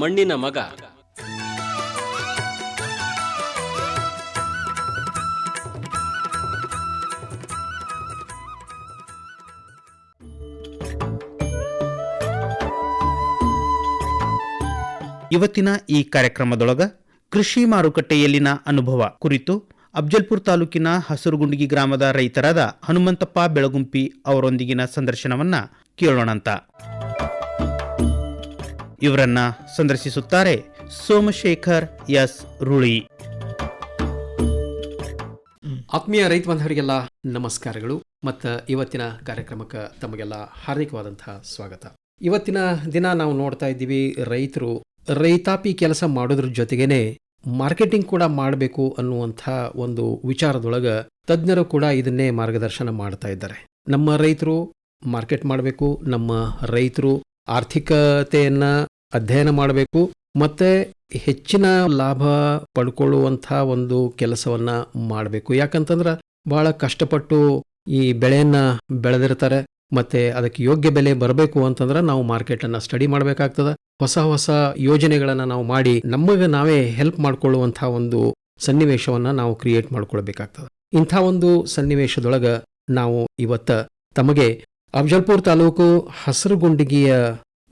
ಮಣ್ಣಿನ ಮಗ. ಇವತ್ತಿನ ಈ ಕಾರ್ಯಕ್ರಮದೊಳಗ ಕೃಷಿ ಮಾರುಕಟ್ಟೆಯಲ್ಲಿನ ಅನುಭವ ಕುರಿತು ಅಫ್ಜಲ್ಪುರ್ ತಾಲೂಕಿನ ಹಸರುಗುಂಡಿಗಿ ಗ್ರಾಮದ ರೈತರಾದ ಹನುಮಂತಪ್ಪ ಬೆಳಗುಂಪಿ ಅವರೊಂದಿಗಿನ ಸಂದರ್ಶನವನ್ನ ಕೇಳೋಣಂತ. ಇವರನ್ನ ಸಂದರ್ಶಿಸುತ್ತಾರೆ ಸೋಮಶೇಖರ್ ಎಸ್ ರುಳಿ. ಆತ್ಮೀಯ ರೈತ ಬಾಂಧವರಿಗೆಲ್ಲ ನಮಸ್ಕಾರಗಳು. ಮತ್ತು ಇವತ್ತಿನ ಕಾರ್ಯಕ್ರಮಕ್ಕೆ ತಮಗೆಲ್ಲ ಹಾರ್ದಿಕವಾದಂತಹ ಸ್ವಾಗತ. ಇವತ್ತಿನ ದಿನ ನಾವು ನೋಡ್ತಾ ಇದ್ದೀವಿ, ರೈತರು ರೈತಾಪಿ ಕೆಲಸ ಮಾಡೋದ್ರ ಜೊತೆಗೇನೆ ಮಾರ್ಕೆಟಿಂಗ್ ಕೂಡ ಮಾಡಬೇಕು ಅನ್ನುವಂಥ ಒಂದು ವಿಚಾರದೊಳಗೆ ತಜ್ಞರು ಕೂಡ ಇದನ್ನೇ ಮಾರ್ಗದರ್ಶನ ಮಾಡ್ತಾ ಇದ್ದಾರೆ. ನಮ್ಮ ರೈತರು ಮಾರ್ಕೆಟ್ ಮಾಡಬೇಕು, ನಮ್ಮ ರೈತರು ಆರ್ಥಿಕತೆಯನ್ನ ಅಧ್ಯಯನ ಮಾಡಬೇಕು, ಮತ್ತೆ ಹೆಚ್ಚಿನ ಲಾಭ ಪಡ್ಕೊಳ್ಳುವಂಥ ಒಂದು ಕೆಲಸವನ್ನ ಮಾಡಬೇಕು. ಯಾಕಂತಂದ್ರೆ ಬಹಳ ಕಷ್ಟಪಟ್ಟು ಈ ಬೆಳೆಯನ್ನ ಬೆಳೆದಿರ್ತಾರೆ, ಮತ್ತೆ ಅದಕ್ಕೆ ಯೋಗ್ಯ ಬೆಲೆ ಬರಬೇಕು ಅಂತಂದ್ರೆ ನಾವು ಮಾರ್ಕೆಟನ್ನು ಸ್ಟಡಿ ಮಾಡಬೇಕಾಗ್ತದೆ. ಹೊಸ ಹೊಸ ಯೋಜನೆಗಳನ್ನು ನಾವು ಮಾಡಿ ನಮಗೆ ನಾವೇ ಹೆಲ್ಪ್ ಮಾಡಿಕೊಳ್ಳುವಂಥ ಒಂದು ಸನ್ನಿವೇಶವನ್ನ ನಾವು ಕ್ರಿಯೇಟ್ ಮಾಡ್ಕೊಳ್ಬೇಕಾಗ್ತದೆ. ಇಂಥ ಒಂದು ಸನ್ನಿವೇಶದೊಳಗೆ ನಾವು ಇವತ್ತ ತಮಗೆ ಅಫಜಲ್ಪುರ್ ತಾಲೂಕು ಹಸರುಗುಂಡಿಗೆಯ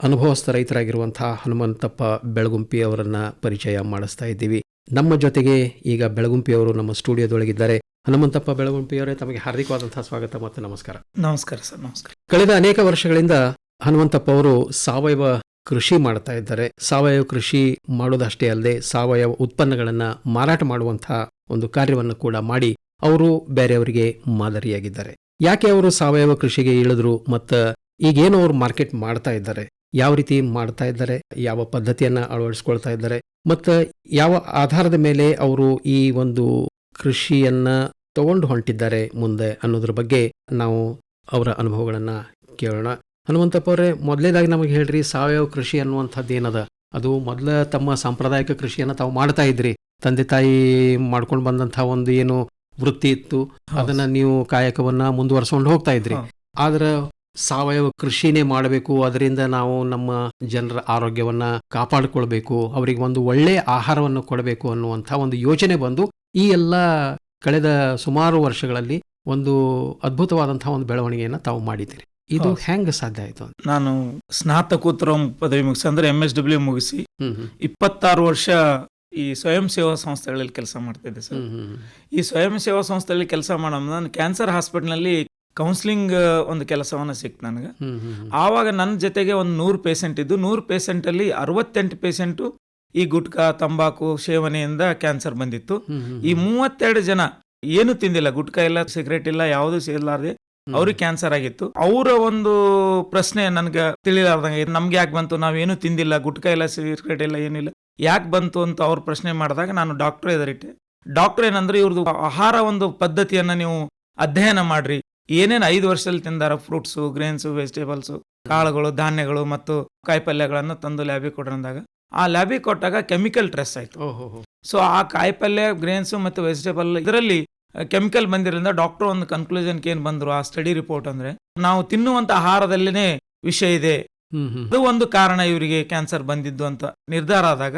ಅನುಭವಸ್ಥ ರೈತರಾಗಿರುವಂತಹ ಹನುಮಂತಪ್ಪ ಬೆಳಗುಂಪಿ ಅವರನ್ನ ಪರಿಚಯ ಮಾಡಿಸ್ತಾ ಇದ್ದೀವಿ. ನಮ್ಮ ಜೊತೆಗೆ ಈಗ ಬೆಳಗುಂಪಿ ಅವರು ನಮ್ಮ ಸ್ಟುಡಿಯೋದೊಳಗಿದ್ದಾರೆ. ಹನುಮಂತಪ್ಪ ಬೆಳಗುಂಪಿ ಅವರೇ ತಮಗೆ ಹಾರ್ದಿಕವಾದಂತಹ ಸ್ವಾಗತ ಮತ್ತು ನಮಸ್ಕಾರ. ನಮಸ್ಕಾರ ಸರ್ ನಮಸ್ಕಾರ. ಕಳೆದ ಅನೇಕ ವರ್ಷಗಳಿಂದ ಹನುಮಂತಪ್ಪ ಅವರು ಸಾವಯವ ಕೃಷಿ ಮಾಡ್ತಾ ಇದ್ದಾರೆ. ಸಾವಯವ ಕೃಷಿ ಮಾಡೋದಷ್ಟೇ ಅಲ್ಲದೆ ಸಾವಯವ ಉತ್ಪನ್ನಗಳನ್ನ ಮಾರಾಟ ಮಾಡುವಂತಹ ಒಂದು ಕಾರ್ಯವನ್ನು ಕೂಡ ಮಾಡಿ ಅವರು ಬೇರೆಯವರಿಗೆ ಮಾದರಿಯಾಗಿದ್ದಾರೆ. ಯಾಕೆ ಅವರು ಸಾವಯವ ಕೃಷಿಗೆ ಇಳಿದ್ರು ಮತ್ತು ಈಗೇನು ಅವರು ಮಾರ್ಕೆಟ್ ಮಾಡ್ತಾ ಇದ್ದಾರೆ? ಯಾವ ರೀತಿ ಮಾಡ್ತಾ ಇದ್ದಾರೆ? ಯಾವ ಪದ್ಧತಿಯನ್ನು ಅಳವಡಿಸ್ಕೊಳ್ತಾ ಇದ್ದಾರೆ? ಮತ್ತು ಯಾವ ಆಧಾರದ ಮೇಲೆ ಅವರು ಈ ಒಂದು ಕೃಷಿಯನ್ನು ತಗೊಂಡು ಹೊಂಟಿದ್ದಾರೆ ಮುಂದೆ ಅನ್ನೋದ್ರ ಬಗ್ಗೆ ನಾವು ಅವರ ಅನುಭವಗಳನ್ನು ಕೇಳೋಣ. ಹನುಮಂತಪ್ಪ ಅವರೇ, ಮೊದಲೇದಾಗಿ ನಮಗೆ ಹೇಳ್ರಿ, ಸಾವಯವ ಕೃಷಿ ಅನ್ನುವಂಥದ್ದು ಏನದ? ಅದು ಮೊದಲ ತಮ್ಮ ಸಾಂಪ್ರದಾಯಿಕ ಕೃಷಿಯನ್ನು ತಾವು ಮಾಡ್ತಾ ಇದ್ರಿ. ತಂದೆ ತಾಯಿ ಮಾಡ್ಕೊಂಡು ಬಂದಂಥ ಒಂದು ಏನು ವೃತ್ತಿ ಇತ್ತು. ಅದನ್ನ ನೀವು ಕಾಯಕವನ್ನ ಮುಂದುವರ್ಸ್ಕೊಂಡು ಹೋಗ್ತಾ ಇದ್ರಿ. ಆದ್ರೆ ಸಾವಯವ ಕೃಷಿನೇ ಮಾಡಬೇಕು. ಅದರಿಂದ ನಾವು ನಮ್ಮ ಜನರ ಆರೋಗ್ಯವನ್ನ ಕಾಪಾಡಿಕೊಳ್ಬೇಕು. ಅವರಿಗೆ ಒಂದು ಒಳ್ಳೆ ಆಹಾರವನ್ನು ಕೊಡಬೇಕು ಅನ್ನುವಂಥ ಒಂದು ಯೋಚನೆ ಬಂದು ಈ ಎಲ್ಲ ಕಳೆದ ಸುಮಾರು ವರ್ಷಗಳಲ್ಲಿ ಒಂದು ಅದ್ಭುತವಾದಂತಹ ಒಂದು ಬೆಳವಣಿಗೆಯನ್ನ ತಾವು ಮಾಡಿದ್ದೀರಿ. ಇದು ಹೆಂಗ ಸಾಧ್ಯ ಆಯ್ತು ನಾನು ಸ್ನಾತಕೋತ್ತರ ಪದವಿ ಮುಗಿಸಿ ಅಂದ್ರೆ ಎಂ ಎಸ್ ಡಬ್ಲ್ಯೂ ಮುಗಿಸಿ. ಇಪ್ಪತ್ತಾರು ವರ್ಷ ಈ ಸ್ವಯಂ ಸೇವಾ ಸಂಸ್ಥೆಗಳಲ್ಲಿ ಕೆಲಸ ಮಾಡ್ತಾ ಇದ್ದೆ ಸರ್ ಈ ಸ್ವಯಂ ಸೇವಾ ಸಂಸ್ಥೆಯಲ್ಲಿ ಕೆಲಸ ಮಾಡೋದು ನಾನು ಕ್ಯಾನ್ಸರ್ ಹಾಸ್ಪಿಟ್ಲ್ನಲ್ಲಿ ಕೌನ್ಸಿಲಿಂಗ್ ಒಂದು ಕೆಲಸವನ್ನ ಸಿಕ್ತು ನನಗೆ. ಆವಾಗ ನನ್ನ ಜೊತೆಗೆ ಒಂದು ನೂರು ಪೇಷಂಟ್ ಇದ್ದು ನೂರು ಪೇಷೆಂಟಲ್ಲಿ ಅರವತ್ತೆಂಟು ಪೇಷೆಂಟು ಈ ಗುಟ್ಕಾ ತಂಬಾಕು ಸೇವನೆಯಿಂದ ಕ್ಯಾನ್ಸರ್ ಬಂದಿತ್ತು ಈ ಮೂವತ್ತೆರಡು ಜನ ಏನು ತಿಂದಿಲ್ಲ ಗುಟ್ಕಾ ಇಲ್ಲ ಸಿಗರೇಟ್ ಇಲ್ಲ ಯಾವುದೂ ಸೇರ್ಲಾರ್ದೆ. ಅವ್ರಿಗೆ ಕ್ಯಾನ್ಸರ್ ಆಗಿತ್ತು. ಅವರ ಒಂದು ಪ್ರಶ್ನೆ ನನ್ಗೆ ತಿಳಿಲಾರ್ದಂಗೆ ನಮ್ಗೆ ಯಾಕೆ ಬಂತು? ನಾವೇನು ತಿಂದಿಲ್ಲ. ಗುಟ್ಕಾ ಇಲ್ಲ ಸಿಗರೇಟ್ ಇಲ್ಲ ಏನಿಲ್ಲ ಯಾಕೆ ಬಂತು ಅಂತ ಅವ್ರ ಪ್ರಶ್ನೆ ಮಾಡಿದಾಗ ನಾನು ಡಾಕ್ಟರ್ ಎದುರಿಟ್ಟೆ ಡಾಕ್ಟರ್ ಏನಂದ್ರೆ ಇವ್ರದ್ದು ಆಹಾರ ಒಂದು ಪದ್ಧತಿಯನ್ನ ನೀವು ಅಧ್ಯಯನ ಮಾಡ್ರಿ. ಏನೇನು ಐದು ವರ್ಷದಲ್ಲಿ ತಿಂದಾರ? ಫ್ರೂಟ್ಸು ಗ್ರೇನ್ಸು ವೆಜಿಟೇಬಲ್ಸು ಕಾಳುಗಳು ಧಾನ್ಯಗಳು ಮತ್ತು ಕಾಯಿಪಲ್ಯಗಳನ್ನು ತಂದು ಲ್ಯಾಬಿಗೆ ಕೊಡ್ರಿ ಆ ಲ್ಯಾಬಿಗೆ ಕೊಟ್ಟಾಗ ಕೆಮಿಕಲ್ ಟ್ರೆಸ್ ಆಯ್ತು. ಸೊ ಆ ಕಾಯಿಪಲ್ಯ ಗ್ರೇನ್ಸು ಮತ್ತು ವೆಜಿಟೇಬಲ್ ಇದರಲ್ಲಿ ಕೆಮಿಕಲ್ ಬಂದಿರೋದ್ರಿಂದ ಡಾಕ್ಟರ್ ಒಂದು ಕನ್ಕ್ಲೂಷನ್ಗೆ ಏನು ಬಂದ್ರು ಆ ಸ್ಟಡಿ ರಿಪೋರ್ಟ್ ಅಂದ್ರೆ ನಾವು ತಿನ್ನುವಂತ ಆಹಾರದಲ್ಲಿನೇ ವಿಷಯ ಇದೆ ಅದು ಒಂದು ಕಾರಣ ಇವರಿಗೆ ಕ್ಯಾನ್ಸರ್ ಬಂದಿದ್ದು ಅಂತ ನಿರ್ಧಾರ ಆದಾಗ.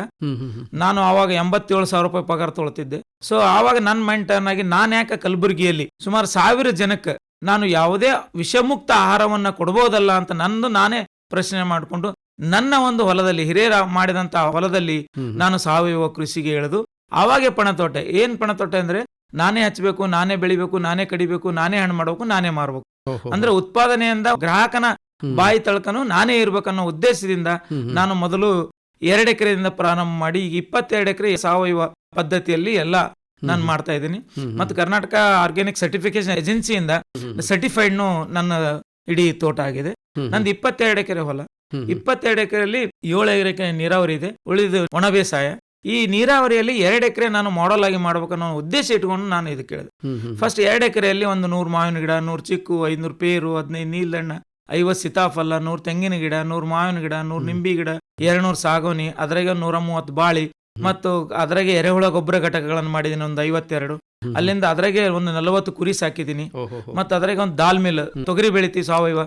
ನಾನು ಆವಾಗ ಎಂಬತ್ತೇಳು ಸಾವಿರ ರೂಪಾಯಿ ಪಗಾರ ತೊಗೊಳ್ತಿದ್ದೆ ಸೊ ಆವಾಗ ನನ್ನ ಮೈಂಡ್ ಟರ್ನ್ ಆಗಿ ನಾನು ಯಾಕೆ ಕಲಬುರಗಿಯಲ್ಲಿ ಸುಮಾರು ಸಾವಿರ ಜನಕ್ಕೆ ನಾನು ಯಾವುದೇ ವಿಷಮುಕ್ತ ಆಹಾರವನ್ನ ಕೊಡ್ಬೋದಲ್ಲ ಅಂತ ನಂದು ನಾನೇ ಪ್ರಶ್ನೆ ಮಾಡಿಕೊಂಡು ನನ್ನ ಒಂದು ಹೊಲದಲ್ಲಿ ಹಿರಿಯರ ಮಾಡಿದಂತ ಹೊಲದಲ್ಲಿ. ನಾನು ಸಾವಯವ ಕೃಷಿಗೆ ಇಳಿದು ಆವಾಗೆ ಪಣತೋಟೆ ಏನ್ ಪಣತೋಟೆ ಅಂದ್ರೆ ನಾನೇ ಹಚ್ಚಬೇಕು ನಾನೇ ಬೆಳಿಬೇಕು ನಾನೇ ಕಡಿಬೇಕು ನಾನೇ ಹಣ್ಣು ಮಾಡಬೇಕು ನಾನೇ ಮಾರ್ಬೇಕು. ಅಂದ್ರೆ ಉತ್ಪಾದನೆಯಿಂದ ಗ್ರಾಹಕನ ಬಾಯಿ ತಳ್ಕನು ನಾನೇ ಇರ್ಬೇಕನ್ನೋ ಉದ್ದೇಶದಿಂದ. ನಾನು ಮೊದಲು ಎರಡು ಎಕರೆಯಿಂದ ಪ್ರಾರಂಭ ಮಾಡಿ ಈಗ ಇಪ್ಪತ್ತೆರಡು ಎಕರೆ ಸಾವಯವ ಪದ್ಧತಿಯಲ್ಲಿ ಎಲ್ಲ ನಾನು ಮಾಡ್ತಾ ಇದ್ದೀನಿ. ಮತ್ತು ಕರ್ನಾಟಕ ಆರ್ಗ್ಯಾನಿಕ್ ಸರ್ಟಿಫಿಕೇಶನ್ ಏಜೆನ್ಸಿಯಿಂದ. ಸರ್ಟಿಫೈಡ್ನು ನನ್ನ ಇಡೀ ತೋಟ ಆಗಿದೆ. ನಂದು ಇಪ್ಪತ್ತೆರಡು ಎಕರೆ ಹೊಲ. ಇಪ್ಪತ್ತೆರಡು ಎಕರೆಯಲ್ಲಿ ಏಳು ಎಕರೆ ನೀರಾವರಿ ಇದೆ ಉಳಿದು ಒಣ ಬೇಸಾಯ ಈ ನೀರಾವರಿಯಲ್ಲಿ ಎರಡು ಎಕರೆ ನಾನು ಮಾಡಲ್ ಆಗಿ ಮಾಡ್ಬೇಕನ್ನೋ ಉದ್ದೇಶ ಇಟ್ಕೊಂಡು ನಾನು ಇದು ಕೇಳಿದೆ. ಫಸ್ಟ್ ಎರಡು ಎಕರೆಯಲ್ಲಿ ಒಂದು ನೂರು ಮಾವಿನ ಗಿಡ ನೂರು ಚಿಕ್ಕು ಐನೂರು ಪೇರು ಹದಿನೈದು ನೀಲಣ್ಣ ಐವತ್ತು ಸೀತಾಫಲ ನೂರು ತೆಂಗಿನ ಗಿಡ ನೂರು ಮಾವಿನ ಗಿಡ ನೂರು. ನಿಂಬಿ ಗಿಡ ಎರಡ್ನೂರು ಸಾಗೋನಿ ಅದ್ರಾಗ ನೂರ ಮೂವತ್ತು ಬಾಳಿ ಮತ್ತು ಅದ್ರಾಗೆ ಎರೆಹುಳ ಗೊಬ್ಬರ ಘಟಕಗಳನ್ನು ಮಾಡಿದ್ದೀನಿ ಒಂದು ಐವತ್ತೆರಡು. ಅಲ್ಲಿಂದ ಅದ್ರಾಗೆ ಒಂದು ನಲವತ್ತು ಕುರಿ ಸಾಕಿದ್ದೀನಿ. ಮತ್ತು ಅದ್ರಾಗೆ ಒಂದು ದಾಲ್ ಮಿಲ್ ತೊಗರಿ ಬೆಳಿತೀವಿ ಸಾವಯವ.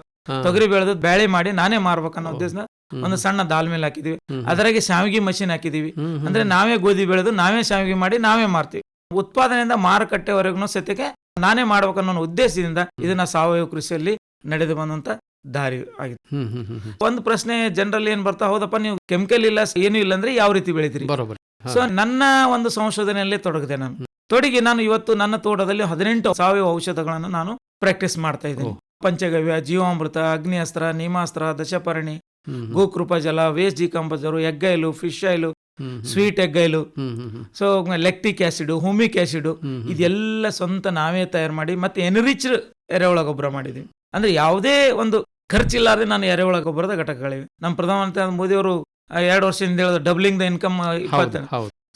ತೊಗರಿ ಬೆಳೆದು ಬ್ಯಾಳೆ ಮಾಡಿ ನಾನೇ ಮಾರ್ಬೇಕನ್ನೋ ಉದ್ದೇಶನ. ಒಂದು ಸಣ್ಣ ದಾಲ್ ಮೇಲೆ ಹಾಕಿದೀವಿ. ಅದರಾಗೆ ಶಾವಿಗೆ ಮಷಿನ್ ಹಾಕಿದೀವಿ. ಅಂದ್ರೆ ನಾವೇ ಗೋಧಿ ಬೆಳೆದು ನಾವೇ ಶಾವಿಗೆ ಮಾಡಿ ನಾವೇ ಮಾರ್ತೀವಿ ಉತ್ಪಾದನೆಯಿಂದ ಮಾರುಕಟ್ಟೆವರೆಗೂ ಸತ್ಯಕ್ಕೆ ನಾನೇ ಮಾಡ್ಬೇಕನ್ನೋ ಉದ್ದೇಶದಿಂದ ಇದನ್ನ ಸಾವಯವ ಕೃಷಿಯಲ್ಲಿ ನಡೆದು ಬಂದಂತ ದಾರಿ ಆಗಿದೆ. ಒಂದು ಪ್ರಶ್ನೆ ಜನರಲ್ ಏನ್ ಬರ್ತಾ ಹೌದಪ್ಪ ನೀವು ಕೆಮಿಕಲ್ ಇಲ್ಲ ಏನು ಇಲ್ಲ ಅಂದ್ರೆ ಯಾವ ರೀತಿ ಬೆಳಿತೀರಿ ಬರೋಬರ್. ಸೊ ನನ್ನ ಒಂದು ಸಂಶೋಧನೆಯಲ್ಲಿ ತೊಡಗಿದೆ ನಾನು ತೊಡಗಿ ನಾನು ಇವತ್ತು ನನ್ನ ತೋಟದಲ್ಲಿ ಹದಿನೆಂಟು ಸಾವಯವ ಔಷಧಗಳನ್ನು ನಾನು ಪ್ರಾಕ್ಟೀಸ್ ಮಾಡ್ತಾ ಇದ್ದೀನಿ. ಪಂಚಗವ್ಯ ಜೀವಾಮೃತ ಅಗ್ನಿಅಸ್ತ್ರ ನೀಮಾಸ್ತ್ರ ದಶಪರ್ಣಿ. ಗೋಕೃಪ ಜಲ waste decomposer egg oil fish oil. Sweet egg oil hmm, hmm, hmm. So lactic acid humic acid. ಇದೆಲ್ಲ ಸ್ವಂತ ನಾವೇ ತಯಾರು ಮಾಡಿ ಮತ್ತೆ ಎನ್ರಿಚ್ ಎರೆಹುಳ ಗೊಬ್ಬರ ಮಾಡಿದೀವಿ ಅಂದ್ರೆ ಯಾವುದೇ ಒಂದು ಖರ್ಚಿಲ್ಲಾರದೆ ನಾನು ಎರೆಹುಳ ಗೊಬ್ಬರದ ಘಟಕಗಳಿವೆ ನಮ್ಮ ಪ್ರಧಾನಮಂತ್ರಿ ಮೋದಿ ಅವರು ಎರಡು ವರ್ಷದಿಂದ ಹೇಳಿದ್ರು ಡಬ್ಲಿಂಗ್ ದ ಇನ್ಕಮ್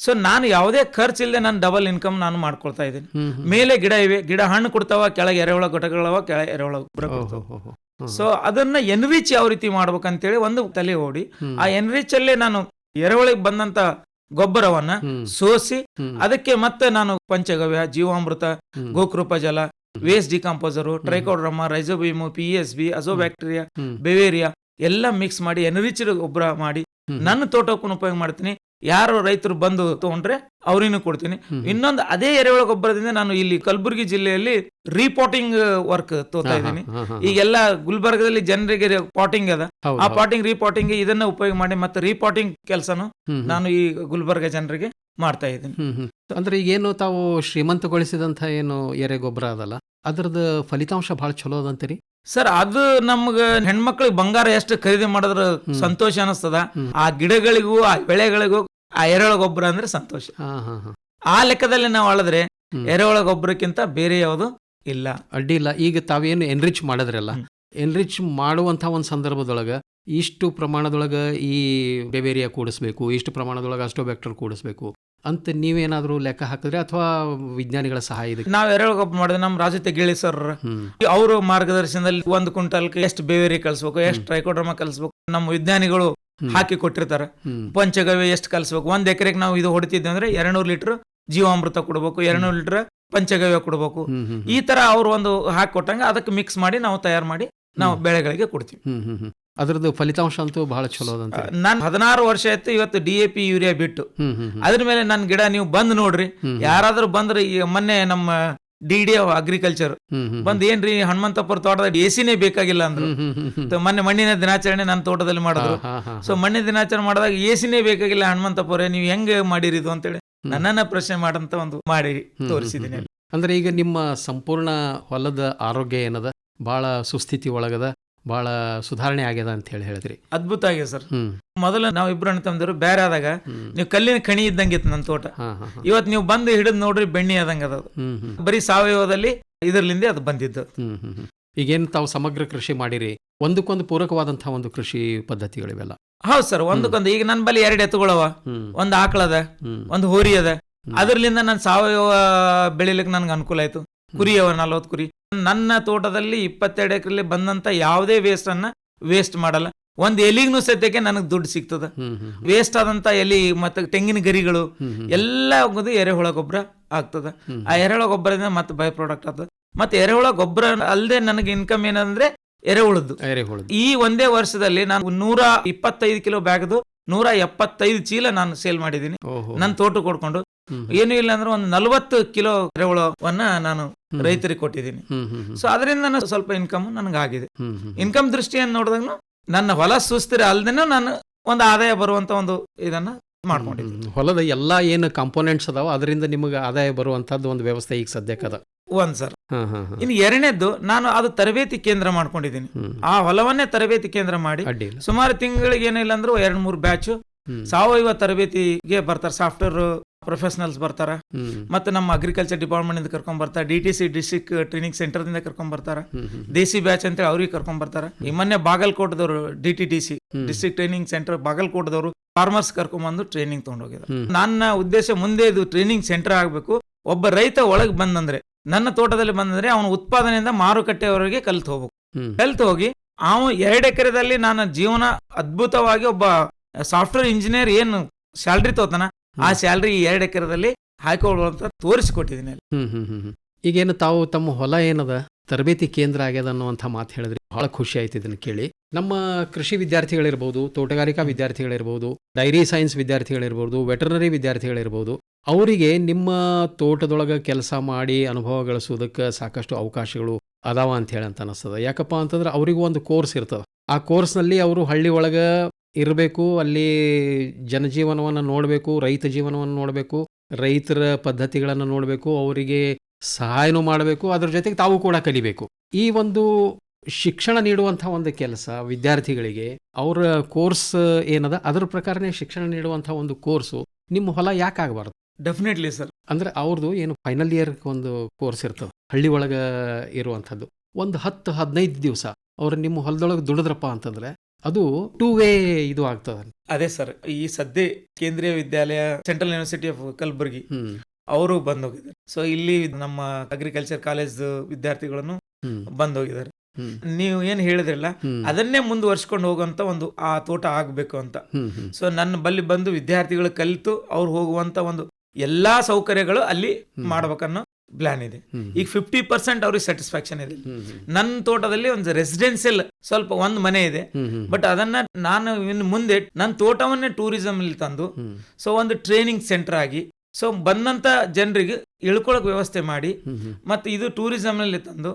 ಸೊ ನಾನು ಯಾವುದೇ ಖರ್ಚಿಲ್ಲದೆ ನಾನು ಡಬಲ್ ಇನ್ಕಮ್ ನಾನು ಮಾಡ್ಕೊಳ್ತಾ ಇದ್ದೀನಿ. ಮೇಲೆ ಗಿಡ ಇವೆ ಗಿಡ ಹಣ್ಣು ಕೊಡ್ತಾವ ಕೆಳಗೆ ಎರೆಹುಳ ಘಟಕಗಳವ ಕೆಳಗೆ ಎರೆಹುಳ. ಸೊ ಅದನ್ನ ಎನ್ರಿಚ್ ಯಾವ ರೀತಿ ಮಾಡ್ಬೇಕಂತೇಳಿ ಒಂದು ತಲೆ ಓಡಿ ಆ ಎನ್ರಿಚ್ ಅಲ್ಲೇ ನಾನು ಎರೆಹುಳಿಗೆ ಬಂದಂತ ಗೊಬ್ಬರವನ್ನ ಸೋಸಿ ಅದಕ್ಕೆ ಮತ್ತೆ ನಾನು ಪಂಚಗವ್ಯ ಜೀವಾಮೃತ. ಗೋಕೃಪ ಜಲ waste decomposer trichoderma rhizobium P S B azo bacteria beauveria ಎಲ್ಲ ಮಿಕ್ಸ್ ಮಾಡಿ ಎನ್ರಿಚ್ಡ್ ಗೊಬ್ಬರ ಮಾಡಿ ನನ್ನ ತೋಟಕ್ಕೂ ಉಪಯೋಗ ಮಾಡ್ತೀನಿ. ಯಾರು ರೈತರು ಬಂದು ತಗೊಂಡ್ರೆ ಅವ್ರಿಗೂ ಕೊಡ್ತೀನಿ. ಇನ್ನೊಂದು ಅದೇ ಎರೆಹುಳ ಗೊಬ್ಬರದಿಂದ ನಾನು ಇಲ್ಲಿ ಕಲಬುರಗಿ ಜಿಲ್ಲೆಯಲ್ಲಿ ರೀಪಾಟಿಂಗ್ ವರ್ಕ್ ತೋತಾ ಇದ್ದೀನಿ. ಈಗೆಲ್ಲ ಗುಲ್ಬರ್ಗದಲ್ಲಿ ಜನರಿಗೆ ಪಾಟಿಂಗ್ ಅದ ಆ. ಪಾಟಿಂಗ್ ರೀಪಾಟಿಂಗ್ ಇದನ್ನ ಉಪಯೋಗ ಮಾಡಿ ಮತ್ತೆ ರೀಪಾಟಿಂಗ್ ಕೆಲಸನು. ನಾನು ಈ ಗುಲ್ಬರ್ಗ ಜನರಿಗೆ ಮಾಡ್ತಾ ಇದ್ದೀನಿ. ಅಂದ್ರೆ ಏನು ತಾವು ಶ್ರೀಮಂತಗೊಳಿಸಿದಂತ ಏನು ಎರೆ ಗೊಬ್ಬರ ಅದಲ್ಲ ಅದ್ರದ ಫಲಿತಾಂಶ ಬಹಳ ಚಲೋ ಅದಂತೀರಿ ಸರ್ ಅದು ನಮ್ಗ ಹೆಣ್ಮಕ್ಳಿಗೆ ಬಂಗಾರ ಎಷ್ಟು ಖರೀದಿ ಮಾಡಿದ್ರ ಸಂತೋಷ ಅನಿಸ್ತದ ಆ ಗಿಡಗಳಿಗೂ ಆ ಬೆಳೆಗಳಿಗೂ ಆ ಎರೆಹುಳ ಗೊಬ್ಬರ ಅಂದ್ರೆ ಸಂತೋಷ. ಹಾ ಹಾ ಹಾ. ಆ ಲೆಕ್ಕದಲ್ಲಿ ನಾವು ಅಳದ್ರೆ. ಎರೆಹುಳ ಗೊಬ್ಬರಕ್ಕಿಂತ ಬೇರೆ ಯಾವುದು ಇಲ್ಲ. ಅಡ್ಡಿ ಇಲ್ಲ. ಈಗ ತಾವೇನು ಎನ್ರಿಚ್ ಮಾಡಿದ್ರಲ್ಲ ಎನ್ರಿಚ್ ಮಾಡುವಂತಹ ಒಂದು ಸಂದರ್ಭದೊಳಗ ಇಷ್ಟು ಪ್ರಮಾಣದೊಳಗ ಈ ಬೆವೇರಿಯಾ ಕೂಡಿಸ್ಬೇಕು ಇಷ್ಟು ಪ್ರಮಾಣದೊಳಗ ಅಸ್ಟೋಬ್ಯಾಕ್ಟರ್ ಕೂಡಿಸ್ಬೇಕು ಅಂತ ನೀವೇನಾದ್ರೂ ಲೆಕ್ಕ ಹಾಕಿದ್ರೆ ಅಥವಾ ವಿಜ್ಞಾನಿಗಳ ಸಹಾಯ ಇದೆ ನಾವ್ ಎರೆಹುಳ ಗೊಬ್ಬರ ಮಾಡಿದ್ರೆ ನಮ್ಮ ರಾಜು ತೆಗಿಳಿ ಸರ್. ಅವರು ಮಾರ್ಗದರ್ಶನದಲ್ಲಿ ಒಂದು ಕ್ವಿಂಟಲ್ಗೆ ಎಷ್ಟು ಬೇವೇರಿ ಕಲಿಸ್ಬೇಕು ಎಷ್ಟು ಟ್ರೈಕೋಡ್ರಮ ಕಲಿಸ್ಬೇಕು ನಮ್ಮ ವಿಜ್ಞಾನಿಗಳು. ಹಾಕಿ ಕೊಟ್ಟಿರ್ತಾರೆ. ಪಂಚಗವ್ಯ ಎಷ್ಟು ಕಲಿಸ್ಬೇಕು? ಒಂದ್ ಎಕರೆಗೆ ನಾವು ಇದು ಹೊಡಿತಿದ್ವಿ ಅಂದ್ರೆ ಎರಡ್ನೂರು ಲೀಟರ್ ಜೀವಾಮೃತ ಕೊಡ್ಬೇಕು ಎರಡ್ನೂರು ಲೀಟರ್ ಪಂಚಗವ್ಯ ಕೊಡ್ಬೇಕು. ಈ ತರ ಅವ್ರು ಒಂದು ಹಾಕಿ ಕೊಟ್ಟಂಗ ಅದಕ್ಕೆ ಮಿಕ್ಸ್ ಮಾಡಿ ನಾವು ತಯಾರು ಮಾಡಿ ನಾವು ಬೆಳೆಗಳಿಗೆ ಕೊಡ್ತೀವಿ. ಅದರದ್ದು ಫಲಿತಾಂಶ ಅಂತೂ ಬಹಳ ಚಲೋ ಅದಂತ. ನಾನು ಹದಿನಾರು ವರ್ಷ ಆಯ್ತು ಇವತ್ತು ಡಿ ಎ ಪಿ ಯೂರಿಯಾ ಬಿಟ್ಟು. ಅದ್ರ ಮೇಲೆ ನನ್ನ ಗಿಡ ನೀವು ಬಂದ್ ನೋಡ್ರಿ. ಯಾರಾದರೂ ಯಾರಾದ್ರೂ ಬಂದ್ರೆ ಈ ಮೊನ್ನೆ ನಮ್ಮ ಡಿ ಡಿ ಅಗ್ರಿಕಲ್ಚರ್ ಬಂದ್ ಏನ್ರಿ ಹನುಮಂತಪುರ ತೋಟದ ಎಸಿನೇ ಬೇಕಾಗಿಲ್ಲ ಅಂದ್ರು. ಮೊನ್ನೆ ಮಣ್ಣಿನ ದಿನಾಚರಣೆ ನನ್ನ ತೋಟದಲ್ಲಿ ಮಾಡಿದ್ರು. ಸೊ ಮಣ್ಣಿನ ದಿನಾಚರಣೆ ಮಾಡಿದಾಗ ಎಸಿನೇ ಬೇಕಾಗಿಲ್ಲ ಹನುಮಂತಪುರ ನೀವು ಹೆಂಗ್ ಮಾಡಿರಿ ಇದು ಅಂತೇಳಿ ನನ್ನನ್ನ ಪ್ರಶ್ನೆ ಮಾಡಂತ ಒಂದು ಮಾಡಿ ತೋರಿಸಿದ್ದೀನಿ. ಅಂದ್ರೆ ಈಗ ನಿಮ್ಮ ಸಂಪೂರ್ಣ ಹೊಲದ ಆರೋಗ್ಯ ಏನದ? ಬಹಳ ಸುಸ್ಥಿತಿ ಒಳಗದ? ಬಹಳ ಸುಧಾರಣೆ ಆಗ್ಯದ ಅಂತ ಹೇಳಿ ಹೇಳಿದ್ರಿ. ಅದ್ಭುತ ಆಗಿದೆ ಸರ್. ಮೊದಲು ನಾವು ಇಬ್ರು ಅಣ್ಣ ತಂದ್ರು ಬೇರೆ ಆದಾಗ ನೀವು ಕಲ್ಲಿನ ಕಣಿ ಇದ್ದಂಗಿತ್ತು ನನ್ನ ತೋಟ. ಇವತ್. ಇವತ್ತು ನೀವು ಬಂದು ಹಿಡಿದು ನೋಡ್ರಿ ಬೆಣ್ಣೆ ಆದಂಗ ಅದ ಬರೀ ಸಾವಯವದಲ್ಲಿ ಇದರ್ಲಿಂದ ಅದು ಬಂದಿದ್ದು. ಈಗೇನು ತಾವು ಸಮಗ್ರ ಕೃಷಿ ಮಾಡಿರಿ? ಒಂದಕ್ಕೊಂದು ಪೂರಕವಾದಂತಹ ಒಂದು ಕೃಷಿ ಪದ್ಧತಿಗಳಿವೆಲ್ಲ. ಹೌದು ಸರ್ ಒಂದಕ್ಕೊಂದು. ಈಗ ನನ್ನ ಬಳಿ ಎರಡು ಎತ್ತುಗಳವ. ಒಂದು ಆಕಳದ ಒಂದ್ ಒಂದು ಹೋರಿ ಅದ. ಅದರ್ಲಿಂದ ನಾನು ಸಾವಯವ ಬೆಳಿಲಿಕ್ಕೆ ನನ್ಗೆ ಅನುಕೂಲ ಆಯ್ತು. ಕುರಿ ಅವ ನಲ್ವತ್ತು ಕುರಿ. ನನ್ನ ತೋಟದಲ್ಲಿ ಇಪ್ಪತ್ತೆರಡು ಎಕರೆಲಿ ಬಂದಂತ ಯಾವುದೇ ವೇಸ್ಟ್ ಅನ್ನ ವೇಸ್ಟ್ ಮಾಡಲ್ಲ. ಒಂದ್ ಎಲಿಗ್ನು ಸದ್ಯಕ್ಕೆ ನನಗೆ ದುಡ್ಡು ಸಿಗ್ತದ. ವೇಸ್ಟ್ ಆದಂತ ಎಲಿ ಮತ್ತೆ ತೆಂಗಿನ ಗರಿಗಳು. ಎಲ್ಲ ಹೋಗೋದು ಎರೆಹುಳ ಗೊಬ್ಬರ ಆಗ್ತದ. ಆ ಎರೆಹುಳ ಗೊಬ್ಬರದಿಂದ ಮತ್ತೆ ಬೈ ಪ್ರಾಡಕ್ಟ್ ಆಗ್ತದೆ. ಮತ್ತೆ ಎರೆಹುಳ ಗೊಬ್ಬರ ಅಲ್ಲದೆ ನನಗೆ ಇನ್ಕಮ್ ಏನಂದ್ರೆ ಎರೆಹುಳದ್ದು. ಈ ಒಂದೇ ವರ್ಷದಲ್ಲಿ ನಾನು ನೂರ ಇಪ್ಪತ್ತೈದು ಕಿಲೋ ಬ್ಯಾಗ್ದು ನೂರ ಎಪ್ಪತ್ತೈದು ಚೀಲ ನಾನು ಸೇಲ್ ಮಾಡಿದ್ದೀನಿ. ನನ್ನ ತೋಟ ಕೊಡ್ಕೊಂಡು. ಏನು ಇಲ್ಲ ಅಂದ್ರೆ ಒಂದು ನಲ್ವತ್ತು ಕಿಲೋ ಎರೆಹುಳವನ್ನ ನಾನು ರೈತರಿಗೆ ಕೊಟ್ಟಿದ್ದೀನಿ. ಸೊ ಅದರಿಂದ ನಾನು ಸ್ವಲ್ಪ ಇನ್ಕಮ್ ನನಗಾಗಿದೆ. ಹ್ಮ್ ಹ್ಮ್. ಇನ್ಕಮ್ ದೃಷ್ಟಿಯನ್ನು ನೋಡಿದಾಗ ನನ್ನ ಹೊಲ ಸುಸ್ಥಿರ ಅಲ್ದೇನೆ ನಾನು ಒಂದು ಆದಾಯ ಬರುವಂತ ಒಂದು ಇದನ್ನ ಮಾಡ್ಕೊಂಡಿದ್ದೀನಿ. ಹೊಲದ ಎಲ್ಲಾ ಏನು ಕಾಂಪೋನೆಂಟ್ಸ್ ಅದಾವ ಅದರಿಂದ ನಿಮಗೆ ಆದಾಯ ಬರುವಂತದ್ದು ಒಂದು ವ್ಯವಸ್ಥೆ ಈಗ ಸದ್ಯಕ್ಕದ ಒಂದ್ ಸರ್. ಇನ್ನು ಎರಡನೇದ್ದು ನಾನು ಅದು ತರಬೇತಿ ಕೇಂದ್ರ ಮಾಡ್ಕೊಂಡಿದ್ದೀನಿ. ಆ ಹೊಲವನ್ನೇ ತರಬೇತಿ ಕೇಂದ್ರ ಮಾಡಿ ಸುಮಾರು ತಿಂಗಳಿಗೆ ಏನಿಲ್ಲ ಅಂದ್ರೆ ಎರಡ್ ಮೂರು ಬ್ಯಾಚ್. ಸಾವಯವ ತರಬೇತಿಗೆ ಬರ್ತಾರೆ. ಸಾಫ್ಟ್ವೇರ್ ಪ್ರೊಫೆಷನಲ್ಸ್ ಬರ್ತಾರ. ಮತ್ತೆ ನಮ್ಮ ಅಗ್ರಿಕಲ್ಚರ್ ಡಿಪಾರ್ಟ್ಮೆಂಟ್ ಇಂದ ಕರ್ಕೊಂಡ್ ಬರ್ತಾರೆ D T C district training centre ದಿಂದ ಕರ್ಕೊಂಡ್ ಬರ್ತಾರ. ದೇಸಿ ಬ್ಯಾಚ್ ಅಂತ ಅವ್ರಿಗೆ ಕರ್ಕೊಂಡ್ ಬರ್ತಾರೆ ಈ ಮೊನ್ನೆ ಬಾಗಲಕೋಟದವರು D T D C hmm. District training centre ಬಾಗಲಕೋಟದವರು farmers ಕರ್ಕೊಂಡ್ ಬಂದು ಟ್ರೈನಿಂಗ್ ತಗೊಂಡೋಗಿದ್ದಾರೆ. ನನ್ನ ಉದ್ದೇಶ ಮುಂದೆ ಇದು ಟ್ರೈನಿಂಗ್ ಸೆಂಟರ್ ಆಗಬೇಕು ಒಬ್ಬ ರೈತ ಒಳಗೆ ಬಂದಂದ್ರೆ ನನ್ನ ತೋಟದಲ್ಲಿ ಬಂದಂದ್ರೆ ಅವನ ಉತ್ಪಾದನೆಯಿಂದ ಮಾರುಕಟ್ಟೆಯವರೆಗೆ ಕಲ್ತು ಹೋಗ್ಬೇಕು. ಕಲ್ತು ಹೋಗಿ ಅವನು ಎರಡು ಎಕರೆದಲ್ಲಿ ನಾನು ಜೀವನ ಅದ್ಭುತವಾಗಿ ಒಬ್ಬ ಸಾಫ್ಟ್ವೇರ್ ಇಂಜಿನಿಯರ್ ಏನು ಸ್ಯಾಲ್ರಿ ತೋತಾನ ಆ ಸ್ಯಾಲ್ರಿ ಎರಡು ಎಕರೆದಲ್ಲಿ ಹಾಕೊಳ್ಳುವಂತ ತೋರಿಸಿಕೊಟ್ಟಿದ್ದೀನಿ ಅಲ್ಲಿ. ಈಗೇನು ತಾವು ತಮ್ಮ ಹೊಲ ಏನದ, ತರಬೇತಿ ಕೇಂದ್ರ ಆಗ್ಯದ ಅನ್ನುವಂಥ ಮಾತು ಹೇಳಿದ್ರಿ. ಬಹಳ ಖುಷಿ ಆಯ್ತು ಇದನ್ನು ಕೇಳಿ. ನಮ್ಮ ಕೃಷಿ ವಿದ್ಯಾರ್ಥಿಗಳಿರ್ಬೋದು, ತೋಟಗಾರಿಕಾ ವಿದ್ಯಾರ್ಥಿಗಳಿರ್ಬೋದು, ಡೈರಿ ಸೈನ್ಸ್ ವಿದ್ಯಾರ್ಥಿಗಳಿರ್ಬೋದು, ವೆಟರ್ನರಿ ವಿದ್ಯಾರ್ಥಿಗಳಿರ್ಬೋದು, ಅವರಿಗೆ ನಿಮ್ಮ ತೋಟದೊಳಗೆ ಕೆಲಸ ಮಾಡಿ ಅನುಭವ ಗಳಿಸೋದಕ್ಕೆ ಸಾಕಷ್ಟು ಅವಕಾಶಗಳು ಅದಾವ ಅಂತ ಹೇಳಿ ಅಂತ ಅನಿಸ್ತದೆ. ಯಾಕಪ್ಪ ಅಂತಂದ್ರೆ ಅವರಿಗೂ ಒಂದು ಕೋರ್ಸ್ ಇರ್ತದೆ. ಆ ಕೋರ್ಸ್ನಲ್ಲಿ ಅವರು ಹಳ್ಳಿ ಒಳಗೆ ಇರಬೇಕು ಅಲ್ಲಿ ಜನಜೀವನವನ್ನು ನೋಡಬೇಕು ರೈತ ಜೀವನವನ್ನು ನೋಡಬೇಕು ರೈತರ ಪದ್ಧತಿಗಳನ್ನು ನೋಡಬೇಕು ಅವರಿಗೆ ಸಹಾಯನೂ ಮಾಡಬೇಕು ಅದ್ರ ಜೊತೆಗೆ ತಾವು ಕೂಡ ಕಲಿಬೇಕು. ಈ ಒಂದು ಶಿಕ್ಷಣ ನೀಡುವಂಥ ಒಂದು ಕೆಲಸ ವಿದ್ಯಾರ್ಥಿಗಳಿಗೆ ಅವರ ಕೋರ್ಸ್ ಏನದ ಅದರ ಪ್ರಕಾರನೇ ಶಿಕ್ಷಣ ನೀಡುವಂಥ ಒಂದು ಕೋರ್ಸು ನಿಮ್ಮ ಹೊಲ ಯಾಕೆ ಆಗಬಾರ್ದು? ಡೆಫಿನೆಟ್ಲಿ ಸರ್ ಅಂದ್ರೆ ಅವ್ರದ್ದು ಏನು ಫೈನಲ್ ಇಯರ್ ಒಂದು ಕೋರ್ಸ್ ಇರ್ತದೆ ಹಳ್ಳಿ ಒಳಗೆ ಇರುವಂಥದ್ದು. ಒಂದು ಹತ್ತು ಹದಿನೈದು ದಿವಸ ಅವ್ರು ನಿಮ್ಮ ಹೊಲದೊಳಗೆ ದುಡಿದ್ರಪ್ಪ ಅಂತಂದ್ರೆ ಅದು ಟೂ ವೇ ಇದು ಆಗ್ತದ ಅದೇ ಸರ್ ಈ ಸದ್ಯ Kendriya Vidyalaya central university of Kalburgi ಅವರು ಬಂದ್ ಹೋಗಿದ್ದಾರೆ ಸೊ ಇಲ್ಲಿ ನಮ್ಮ ಅಗ್ರಿಕಲ್ಚರ್ ಕಾಲೇಜ್ ವಿದ್ಯಾರ್ಥಿಗಳನ್ನು ಬಂದೋಗಿದ್ದಾರೆ. ಬಂದ್ ಹೋಗಿದ್ದಾರೆ ಹ್ಮ್. ನೀವು ಏನ್ ಹೇಳಿದ್ರಲ್ಲ ಅದನ್ನೇ ಮುಂದುವರ್ಸ್ಕೊಂಡು ಹೋಗುವಂತ ಒಂದು ಆ ತೋಟ ಆಗ್ಬೇಕು ಅಂತ. ಸೊ ನನ್ನ ಬಲ್ಲಿ ಬಂದು ವಿದ್ಯಾರ್ಥಿಗಳು ಕಲಿತು ಅವ್ರು ಹೋಗುವಂತ ಒಂದು ಎಲ್ಲಾ ಸೌಕರ್ಯಗಳು ಅಲ್ಲಿ. ಮಾಡ್ಬೇಕನ್ನೋ ಪ್ಲಾನ್ ಇದೆ. ಈಗ ಫಿಫ್ಟಿ ಪರ್ಸೆಂಟ್ ಅವ್ರಿಗೆ ಸ್ಯಾಟಿಸ್ಫ್ಯಾಕ್ಷನ್ ಇದೆ. ನನ್ನ ತೋಟದಲ್ಲಿ ಒಂದು ರೆಸಿಡೆನ್ಸಿಯಲ್ ಸ್ವಲ್ಪ ಒಂದು ಮನೆ ಇದೆ. ಬಟ್ ಅದನ್ನ ನಾನು ಇನ್ನು ಮುಂದೆ ನನ್ನ ತೋಟವನ್ನೇ ಟೂರಿಸಂ ಅಲ್ಲಿ ತಂದು ಸೊ ಒಂದು ಟ್ರೈನಿಂಗ್ ಸೆಂಟರ್ ಆಗಿ ಸೊ ಬಂದಂತ ಜನರಿಗೆ ಇಳ್ಕೊಳಕ್ ವ್ಯವಸ್ಥೆ ಮಾಡಿ ಮತ್ತೆ ಇದು ಟೂರಿಸಂ ನಲ್ಲಿ ತಂದು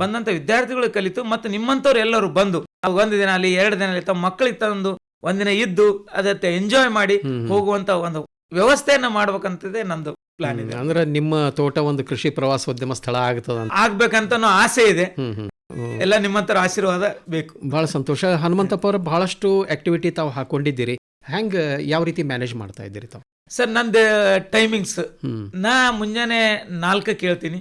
ಬಂದಂತ ವಿದ್ಯಾರ್ಥಿಗಳು ಕಲಿತು ಮತ್ತೆ ನಿಮ್ಮಂತವ್ರು ಎಲ್ಲರೂ ಬಂದು ಒಂದು ದಿನ ಅಲ್ಲಿ ಎರಡು ದಿನ ಅಲ್ಲಿ ತಮ್ಮ ಮಕ್ಕಳಿಗೆ ತಂದು ಒಂದಿನ ಇದ್ದು ಅದಕ್ಕೆ ಎಂಜಾಯ್ ಮಾಡಿ. ಹೋಗುವಂತ ಒಂದು ವ್ಯವಸ್ಥೆಯನ್ನ ಮಾಡ್ಬೇಕಂತದೇ ನಂದು ಪ್ಲಾನ್ ಇದೆ. ಅಂದ್ರೆ ನಿಮ್ಮ ತೋಟ ಒಂದು ಕೃಷಿ ಪ್ರವಾಸೋದ್ಯಮ ಸ್ಥಳ ಆಗ್ತದ ಆಗ್ಬೇಕಂತ ಆಸೆ ಇದೆ. ಎಲ್ಲ ನಿಮ್ಮಂತರ ಆಶೀರ್ವಾದ ಬೇಕು. ಬಹಳ ಸಂತೋಷ. ಹನುಮಂತಪ್ಪ ಅವರು ಬಹಳಷ್ಟು ಆಕ್ಟಿವಿಟಿ ತಾವು ಹಾಕೊಂಡಿದ್ದೀರಿ. ಹೆಂಗ್ ಯಾವ ರೀತಿ ಮ್ಯಾನೇಜ್ ಮಾಡ್ತಾ ಇದ್ದೀರಿ ತಾವು? ಸರ್ ನಂದು ಟೈಮಿಂಗ್ಸ್ ನಾ ಮುಂಜಾನೆ ನಾಲ್ಕು ಕೇಳ್ತೀನಿ.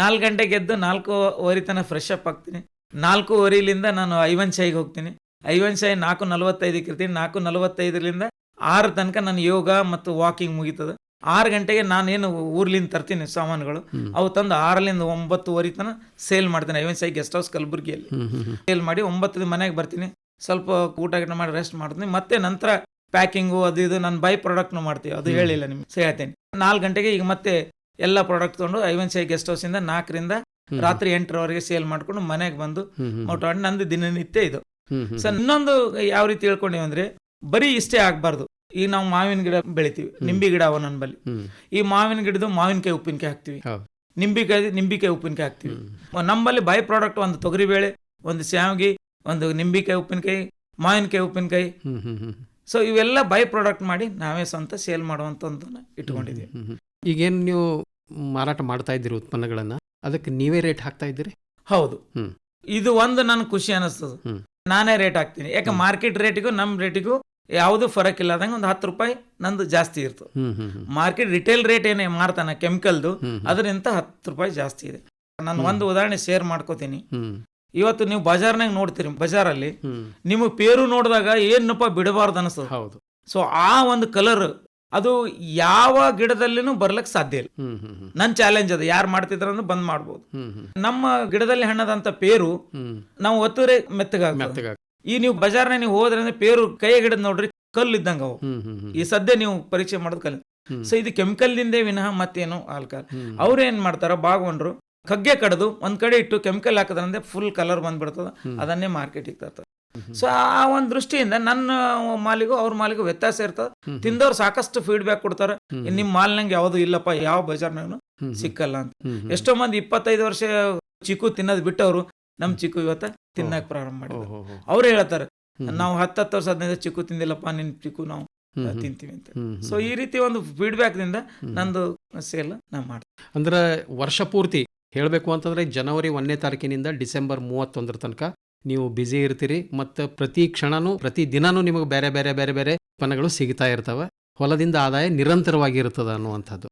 ನಾಲ್ಕು ಗಂಟೆಗೆ ಎದ್ದು ನಾಲ್ಕೂವರೆ ತನಕ ಫ್ರೆಶ್ ಅಪ್ ಆಗ್ತೀನಿ. ನಾಲ್ಕೂವರೆಲಿಂದ ನಾನು ಐವನ್ ಶಾಯಿಗೆ ಹೋಗ್ತೀನಿ. ಐವನ್ ಶಾಯಿ ನಾಲ್ಕು ನಲವತ್ತೈದಕ್ಕೆ ಇರ್ತೀನಿ. ನಾಲ್ಕು ನಲವತ್ತೈದರಿಂದ ಆರು ತನಕ ನಾನು ಯೋಗ ಮತ್ತು ವಾಕಿಂಗ್ ಮುಗೀತದೆ. ಆರು ಗಂಟೆಗೆ ನಾನೇನು ಊರ್ಲಿಂದ ತರ್ತೀನಿ ಸಾಮಾನುಗಳು. ಅವು ತಂದು ಆರರಿಂದ ಒಂಬತ್ತುವರೆ ತನಕ ಸೇಲ್ ಮಾಡ್ತೀನಿ. ಐವನ್ ಸೈ ಗೆಸ್ಟ್ ಹೌಸ್ ಕಲಬುರಗಿಯಲ್ಲಿ. ಸೇಲ್ ಮಾಡಿ ಒಂಬತ್ತು ಮನೆಗೆ ಬರ್ತೀನಿ. ಸ್ವಲ್ಪ ಊಟ ಗಿಟ ಮಾಡಿ ರೆಸ್ಟ್ ಮಾಡ್ತೀನಿ. ಮತ್ತೆ ನಂತರ ಪ್ಯಾಕಿಂಗು ಅದು ಇದು ನಾನು ಬೈ ಪ್ರಾಡಕ್ಟ್ನು ಮಾಡ್ತೀವಿ. ಅದು. ಹೇಳಿಲ್ಲ ನಿಮ್ಗೆ. ಹೇಳ್ತೀನಿ. ನಾಲ್ಕು ಗಂಟೆಗೆ ಈಗ ಮತ್ತೆ ಎಲ್ಲ ಪ್ರಾಡಕ್ಟ್ ತೊಗೊಂಡು ಐವನ್ ಸೈ ಗೆಸ್ಟ್ ಹೌಸಿಂದ ನಾಲ್ಕರಿಂದ. ರಾತ್ರಿ ಎಂಟರವರೆಗೆ ಸೇಲ್ ಮಾಡ್ಕೊಂಡು ಮನೆಗೆ ಬಂದು ಊಟ ನಂದು ದಿನನಿತ್ಯ ಇದು. ಸೊ ಇನ್ನೊಂದು ಯಾವ ರೀತಿ ಹೇಳ್ಕೊಂಡಿವಿ ಅಂದ್ರೆ ಬರೀ ಇಷ್ಟೇ ಆಗ್ಬಾರ್ದು. ಈಗ ನಾವು ಮಾವಿನ ಗಿಡ ಬೆಳಿತೀವಿ ನಿಂಬೆ ಗಿಡ ಅವ ನನ್ನ ಈ ಮಾವಿನ ಗಿಡದು ಮಾವಿನಕಾಯಿ ಉಪ್ಪಿನಕಾಯಿ ಹಾಕ್ತಿವಿ. ನಿಂಬಿಕಾಯಿ ನಿಂಬಿಕಾಯಿ ಉಪ್ಪಿನಕಾಯಿ ಹಾಕ್ತಿವಿ. ನಮ್ಮಲ್ಲಿ ಬೈ ಪ್ರಾಡಕ್ಟ್ ಒಂದು ತೊಗರಿಬೇಳೆ ಒಂದು ಶಾವಿಗೆ ಒಂದು ನಿಂಬಿಕಾಯಿ ಉಪ್ಪಿನಕಾಯಿ ಮಾವಿನಕಾಯಿ ಉಪ್ಪಿನಕಾಯಿ. ಸೊ ಇವೆಲ್ಲ ಬೈ ಪ್ರಾಡಕ್ಟ್ ಮಾಡಿ ನಾವೇ ಸ್ವಂತ ಸೇಲ್ ಮಾಡುವಂತ ಇಟ್ಕೊಂಡಿದ್ದೀವಿ. ಈಗೇನ್ ನೀವು ಮಾರಾಟ ಮಾಡ್ತಾ ಇದ್ದೀರಿ ಉತ್ಪನ್ನಗಳನ್ನ ಅದಕ್ಕೆ ನೀವೇ ರೇಟ್ ಹಾಕ್ತಾ ಇದ್ದೀರಿ? ಹೌದು. ಇದು ಒಂದು ನನ್ ಖುಷಿ ಅನಿಸ್ತದೆ. ನಾನೇ ರೇಟ್ ಹಾಕ್ತೀನಿ. ಯಾಕೆ. ಮಾರ್ಕೆಟ್ ರೇಟಿಗೂ ನಮ್ ರೇಟಿಗೂ ಯಾವುದು ಫರಕ್ ಇಲ್ಲದಂಗೆ ಒಂದು ಹತ್ತು ರೂಪಾಯಿ ನಂದು ಜಾಸ್ತಿ ಇರ್ತದೆ ಮಾರ್ಕೆಟ್ ರಿಟೇಲ್ ರೇಟ್ ಏನೇ ಮಾರ್ತಾನೆ ಕೆಮಿಕಲ್ದು. ಅದರಿಂದ ಹತ್ತು ರೂಪಾಯಿ ಜಾಸ್ತಿ ಇದೆ. ನಾನು. ಒಂದು ಉದಾಹರಣೆ ಶೇರ್ ಮಾಡ್ಕೋತೀನಿ. ಇವತ್ತು ನೀವು ಬಜಾರ್ನಾಗ ನೋಡ್ತೀರಿ ಬಜಾರಲ್ಲಿ ನಿಮಗೆ ಪೇರು ನೋಡಿದಾಗ ಏನಪ್ಪ ಬಿಡಬಾರ್ದು ಅನಿಸ್ತದೆ ಹೌದು. ಸೊ ಆ ಒಂದು ಕಲರ್ ಅದು ಯಾವ ಗಿಡದಲ್ಲಿನೂ ಬರ್ಲಕ್ ಸಾಧ್ಯ ಇಲ್ಲ. ಹ್ಮ್ ಹ್ಮ್ ಹ್ಮ್. ನನ್ ಚಾಲೆಂಜ್ ಅದು ಯಾರು ಮಾಡ್ತಿದ್ರ ಬಂದ್ ಮಾಡ್ಬೋದು. ನಮ್ಮ ಗಿಡದಲ್ಲಿ ಹಣ್ಣದಂತ ಪೇರು ನಾವು ಒತ್ತುರೆ ಮೆತ್ತಗ ಮೆತ್ತಗ ಈ ನೀವು ಬಜಾರ್ನ ನೀವು ಹೋದ್ರೆ ಪೇರು ಕೈ ಗಿಡದ ನೋಡ್ರಿ ಕಲ್ಲು ಇದ್ದಂಗ ಅವು ಈ ಸದ್ಯ ನೀವು ಪರೀಕ್ಷೆ ಮಾಡೋದು ಕಲ್ ಸೊ ಇದು ಕೆಮಿಕಲ್ ದಿಂದ ವಿನಃ ಮತ್ತೇನು ಆಲ್ಕಲ್. ಅವ್ರು ಏನ್ ಮಾಡ್ತಾರ ಬಾಗೊಂಡ್ರು ಕಗ್ಗೆ ಕಡ್ದು ಒಂದ್ ಕಡೆ ಇಟ್ಟು ಕೆಮಿಕಲ್ ಹಾಕದ್ರಂದ್ರೆ ಫುಲ್ ಕಲರ್ ಬಂದ್ಬಿಡ್ತದ. ಅದನ್ನೇ ಮಾರ್ಕೆಟಿಗೆ ತರ್ತದೆ. ಸೊ ಆ ಒಂದು ದೃಷ್ಟಿಯಿಂದ ನನ್ನ ಮಾಲಿಗೂ ಅವ್ರ ಮಾಲಿಗೂ ವ್ಯತ್ಯಾಸ ಇರ್ತದ. ತಿಂದವ್ರು ಸಾಕಷ್ಟು ಫೀಡ್ಬ್ಯಾಕ್ ಕೊಡ್ತಾರ. ನಿಮ್ಮ ನಿಮ್ ಮಾಲ್ನಂಗೆ ಯಾವುದು ಇಲ್ಲಪ್ಪ ಯಾವ ಬಜಾರ್ನಾಗೂ. ಸಿಕ್ಕಲ್ಲ ಅಂತ. ಎಷ್ಟೋ ಮಂದಿ ಇಪ್ಪತ್ತೈದು ವರ್ಷ ಚಿಕ್ಕು ತಿನ್ನೋದು ಬಿಟ್ಟವ್ರು ನಮ್ ಚಿಕ್ಕು ಇವತ್ತ ತಿನ್ನಕ್ ಪ್ರಾರಂಭ ಮಾಡಿದ್ರು. ಅವ್ರು ಹೇಳ್ತಾರೆ ನಾವು ಹತ್ತು ಹತ್ತು ವರ್ಷ ಹದಿನೈದು ಚಿಕ್ಕು ತಿಂದಿಲ್ಲಪ್ಪ ನಿನ್ ಚಿಕ್ಕು ನಾವು. ತಿಂತೀವಿ ಅಂತ. ಸೊ ಈ ರೀತಿ ಒಂದು ಫೀಡ್ಬ್ಯಾಕ್ ದಿಂದ. ನಂದು ಸೇಲ್ ನಾ ಮಾಡ್ತೀವಿ. ಅಂದ್ರೆ ವರ್ಷ ಪೂರ್ತಿ ಹೇಳಬೇಕು ಅಂತಂದ್ರೆ ಜನವರಿ ಒಂದನೇ ತಾರೀಕಿನಿಂದ ಡಿಸೆಂಬರ್ ಮೂವತ್ತೊಂದರ ತನಕ ನೀವು ಬ್ಯುಸಿ ಇರ್ತೀರಿ ಮತ್ತು ಪ್ರತಿ ಕ್ಷಣನೂ ಪ್ರತಿ ದಿನಾನೂ ನಿಮಗೆ ಬೇರೆ ಬೇರೆ ಬೇರೆ ಬೇರೆ ಉತ್ಪನ್ನಗಳು ಸಿಗ್ತಾ ಇರ್ತವೆ. ಹೊಲದಿಂದ ಆದಾಯ ನಿರಂತರವಾಗಿ ಇರ್ತದ ಅನ್ನುವಂಥದ್ದು.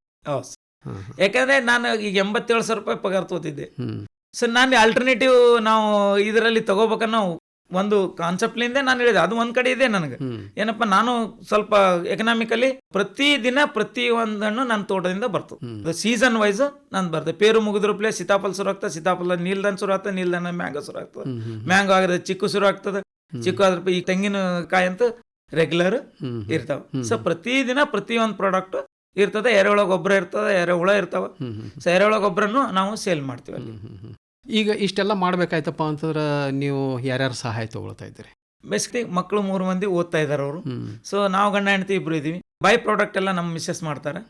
ಯಾಕಂದ್ರೆ ನಾನು ಈಗ ಎಂಬತ್ತೇಳು ಸಾವಿರ ರೂಪಾಯಿ ಪಗಾರ ತಗೋತಿದ್ದೆ. ಹ್ಮ್. ಸೊ ನಾನು ಆಲ್ಟರ್ನೇಟಿವ್ ನಾವು ಇದರಲ್ಲಿ ತಗೋಬೇಕನ್ನೋ ಒಂದು ಕಾನ್ಸೆಪ್ಟ್ಲಿಂದ ನಾನು ಹೇಳಿದೆ. ಅದು ಒಂದ್ ಕಡೆ ಇದೆ ನನಗೆ. ಏನಪ್ಪ ನಾನು ಸ್ವಲ್ಪ ಎಕನಾಮಿಕಲಿ ಪ್ರತಿ ದಿನ ಪ್ರತಿ ಒಂದನ್ನು ನನ್ನ ತೋಟದಿಂದ ಬರ್ತದೆ ಸೀಸನ್ ವೈಸ್ ನಾನು ಬರ್ತದೆ ಪೇರು ಮುಗಿದ್ರು ಪ್ಲೇ ಸೀತಾಫಲ ಶುರು ಆಗ್ತದೆ ಸೀತಾಫಲ ನೀಲ್ದನ್ ಶುರು ಆಗ್ತದೆ ನೀಲ್ದನ್ ಮ್ಯಾಂಗೋ ಶುರು ಆಗ್ತದೆ. ಮ್ಯಾಂಗೋ ಆಗಿದ್ರೆ ಚಿಕ್ಕು ಶುರು ಆಗ್ತದೆ. ಚಿಕ್ಕು ಆದ್ರ ಈ ತೆಂಗಿನ ಕಾಯಿ ಅಂತ ರೆಗ್ಯುಲರ್. ಇರ್ತಾವ. ಸೊ ಪ್ರತಿ ದಿನ ಪ್ರತಿ ಒಂದು ಪ್ರಾಡಕ್ಟ್ ಇರ್ತದೆ. ಎರೆಹುಳ ಗೊಬ್ಬರ ಇರ್ತದೆ ಎರೆಹುಳ ಇರ್ತಾವ. ಸೊ ಎರೆಹುಳ ಗೊಬ್ಬರನು ನಾವು ಸೇಲ್ ಮಾಡ್ತೀವಿ ಅಲ್ಲಿ. ಈಗ ಇಷ್ಟೆಲ್ಲ ಮಾಡ್ಬೇಕಾಯ್ತಪ್ಪ ಅಂತಂದ್ರೆ ನೀವು ಯಾರ್ಯಾರು ಸಹಾಯ ತಗೊಳ್ತಾ ಇದ್ದೀರಿ? ಬೇಸಿಕಲಿ ಮಕ್ಕಳು ಮೂರು ಮಂದಿ ಓದ್ತಾ ಇದ್ದಾರೆ ಅವರು. ಸೊ ನಾವು ಗಂಡ ಹೆಂಡತಿ ಇಬ್ರು ಇದೀವಿ ಬೈ ಪ್ರಾಡಕ್ಟ್ ಎಲ್ಲ ನಮ್ಮ ಮಿಸ್ಸಸ್ ಮಾಡ್ತಾರೆ.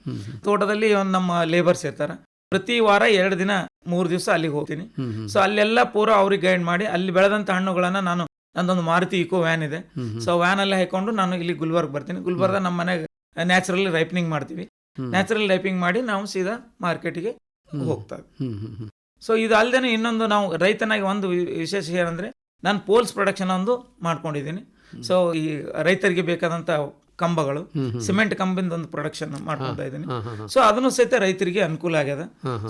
ತೋಟದಲ್ಲಿ ಒಂದು ನಮ್ಮ ಲೇಬರ್ಸ್ ಇರ್ತಾರೆ ಪ್ರತಿ ವಾರ ಎರಡು ದಿನ ಮೂರು ದಿವಸ ಅಲ್ಲಿಗೆ ಹೋಗ್ತೀನಿ. ಸೊ ಅಲ್ಲೆಲ್ಲ ಪೂರ ಅವ್ರಿಗೆ ಗೈಡ್ ಮಾಡಿ ಅಲ್ಲಿ ಬೆಳೆದಂತ ಹಣ್ಣುಗಳನ್ನ ನಾನು ನಂದೊಂದು ಮಾರುತಿ ಇಕೋ ವ್ಯಾನ್ ಇದೆ. ಸೊ ವ್ಯಾನ್ ಅಲ್ಲಿ ಹಾಕೊಂಡು ನಾನು ಇಲ್ಲಿ ಗುಲ್ಬರ್ಗ್ ಬರ್ತೀನಿ. ಗುಲ್ಬರ್ಗ ನಮ್ಮ ಮನೆಗೆ ನ್ಯಾಚುರಲ್ ರೈಪನಿಂಗ್ ಮಾಡ್ತೀವಿ. ನ್ಯಾಚುರಲ್ ರೈಪಿಂಗ್ ಮಾಡಿ ನಾವು ಸೀದಾ ಮಾರ್ಕೆಟ್ಗೆ. ಹೋಗ್ತಾ ಸೊ ಇದು ಅಲ್ಲದೆ ಇನ್ನೊಂದು ನಾವು ರೈತನಾಗಿ ಒಂದು ವಿಶೇಷ ಏನಂದ್ರೆ ನಾನು ಪೋಲ್ಸ್ ಪ್ರೊಡಕ್ಷನ್ ಒಂದು ಮಾಡ್ಕೊಂಡಿದ್ದೀನಿ ಸೊ ಈ ರೈತರಿಗೆ ಬೇಕಾದಂತ ಕಂಬಗಳು. ಸಿಮೆಂಟ್ ಕಂಬಿಂದ ಒಂದು ಪ್ರೊಡಕ್ಷನ್ ಮಾಡ್ಕೊತಾ ಇದ್ದೀನಿ. ಸೊ ಅದನ್ನು ಸಹಿತ ರೈತರಿಗೆ ಅನುಕೂಲ ಆಗ್ಯದ.